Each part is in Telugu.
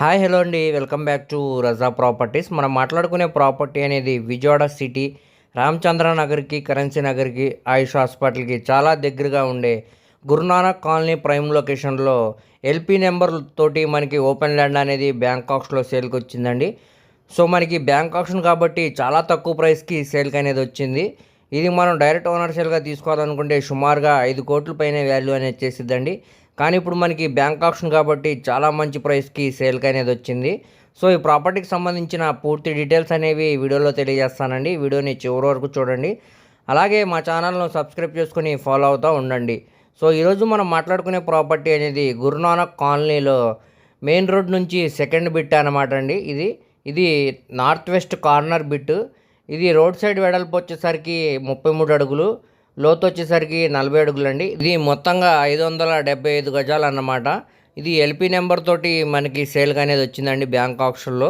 హాయ్ హలో అండి. Welcome back to Raza properties. మనం మాట్లాడుకునే ప్రాపర్టీ అనేది విజయవాడ సిటీ రామచంద్ర నగర్కి కరెన్సీ నగర్కి ఆయుష్ హాస్పిటల్కి చాలా దగ్గరగా ఉండే గురునానక్ కాలనీ ప్రైమ్ లొకేషన్లో ఎల్పీ నెంబర్ తోటి మనకి ఓపెన్ ల్యాండ్ అనేది బ్యాంకాక్స్లో సేల్కి వచ్చిందండి. సో మనకి బ్యాంక్ ఆప్షన్ కాబట్టి చాలా తక్కువ ప్రైస్కి సేల్కి అనేది వచ్చింది. ఇది మనం డైరెక్ట్ ఓనర్ సేల్గా తీసుకోవాలనుకుంటే సుమారుగా ఐదు కోట్ల పైన వాల్యూ అనేది చేసిద్దండి. కానీ ఇప్పుడు మనకి బ్యాంక్ ఆప్షన్ కాబట్టి చాలా మంచి ప్రైస్కి సేల్కి అనేది వచ్చింది. సో ఈ ప్రాపర్టీకి సంబంధించిన పూర్తి డీటెయిల్స్ అనేవి వీడియోలో తెలియజేస్తానండి. వీడియోని చివరి వరకు చూడండి. అలాగే మా ఛానల్ను సబ్స్క్రైబ్ చేసుకుని ఫాలో అవుతూ ఉండండి. సో ఈరోజు మనం మాట్లాడుకునే ప్రాపర్టీ అనేది గురునానక్ కాలనీలో మెయిన్ రోడ్ నుంచి సెకండ్ బిట్ అనమాట అండి ఇది. ఇది నార్త్ వెస్ట్ కార్నర్ బిట్. ఇది రోడ్ సైడ్ వెడల్పు వచ్చేసరికి ముప్పై మూడు అడుగులు. లోతు వచ్చేసరికి నలభై అడుగులు అండి ఇది మొత్తంగా ఐదు వందల డెబ్బై ఐదు గజాలు అన్నమాట. ఇది ఎల్పి నెంబర్ తోటి మనకి సేల్గా అనేది వచ్చిందండి బ్యాంక్ ఆప్షన్లో.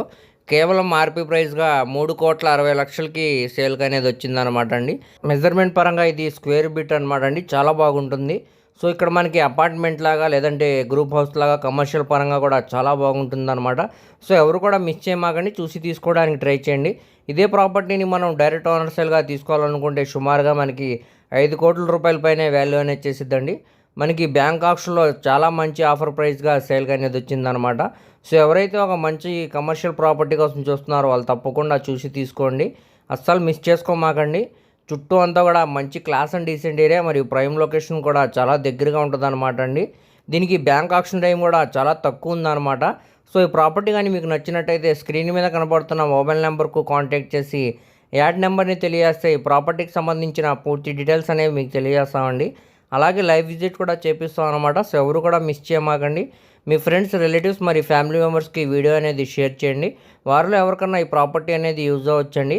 కేవలం ఆర్పీ ప్రైస్గా మూడు కోట్ల అరవై లక్షలకి సేల్గా అనేది వచ్చిందనమాట అండి. మెజర్మెంట్ పరంగా ఇది స్క్వేర్ బిట్ అనమాట అండి. చాలా బాగుంటుంది. సో ఇక్కడ మనకి అపార్ట్మెంట్ లాగా లేదంటే గ్రూప్ హౌస్ లాగా కమర్షియల్ పరంగా కూడా చాలా బాగుంటుందన్నమాట. సో ఎవరు కూడా మిస్ చేయమాకండి చూసి తీసుకోవడానికి ట్రై చేయండి. ఇదే ప్రాపర్టీని మనం డైరెక్ట్ ఓనర్ సేల్గా తీసుకోవాలనుకుంటే సుమారుగా మనకి ఐదు కోట్ల రూపాయల పైన వాల్యూ అనేది చేసిద్దండి. మనకి బ్యాంక్ ఆప్షన్లో చాలా మంచి ఆఫర్ ప్రైస్గా సేల్గా అనేది వచ్చిందనమాట సో ఎవరైతే ఒక మంచి కమర్షియల్ ప్రాపర్టీ కోసం చూస్తున్నారో వాళ్ళు తప్పకుండా చూసి తీసుకోండి. అస్సలు మిస్ చేసుకోమాకండి. చుట్టూ అంతా కూడా మంచి క్లాస్ అండ్ డీసెంట్ ఏరియా మరియు ప్రైమ్ లొకేషన్ కూడా చాలా దగ్గరగా ఉంటుంది అనమాట అండి. దీనికి బ్యాంక్ ఆప్షన్ టైం కూడా చాలా తక్కువ ఉందన్నమాట. సో ఈ ప్రాపర్టీ కానీ మీకు నచ్చినట్టయితే స్క్రీన్ మీద కనబడుతున్న మొబైల్ నెంబర్కు కాంటాక్ట్ చేసి యాడ్ నెంబర్ని తెలియజేస్తే ఈ ప్రాపర్టీకి సంబంధించిన పూర్తి డీటెయిల్స్ అనేవి మీకు తెలియజేస్తామండి. అలాగే లైవ్ విజిట్ కూడా చేపిస్తాం అనమాట సో ఎవరు కూడా మిస్ చేయమాకండి. మీ ఫ్రెండ్స్ రిలేటివ్స్ మరి ఫ్యామిలీ మెంబర్స్కి వీడియో అనేది షేర్ చేయండి. వారిలో ఎవరికన్నా ఈ ప్రాపర్టీ అనేది యూజ్ అవ్వచ్చండి.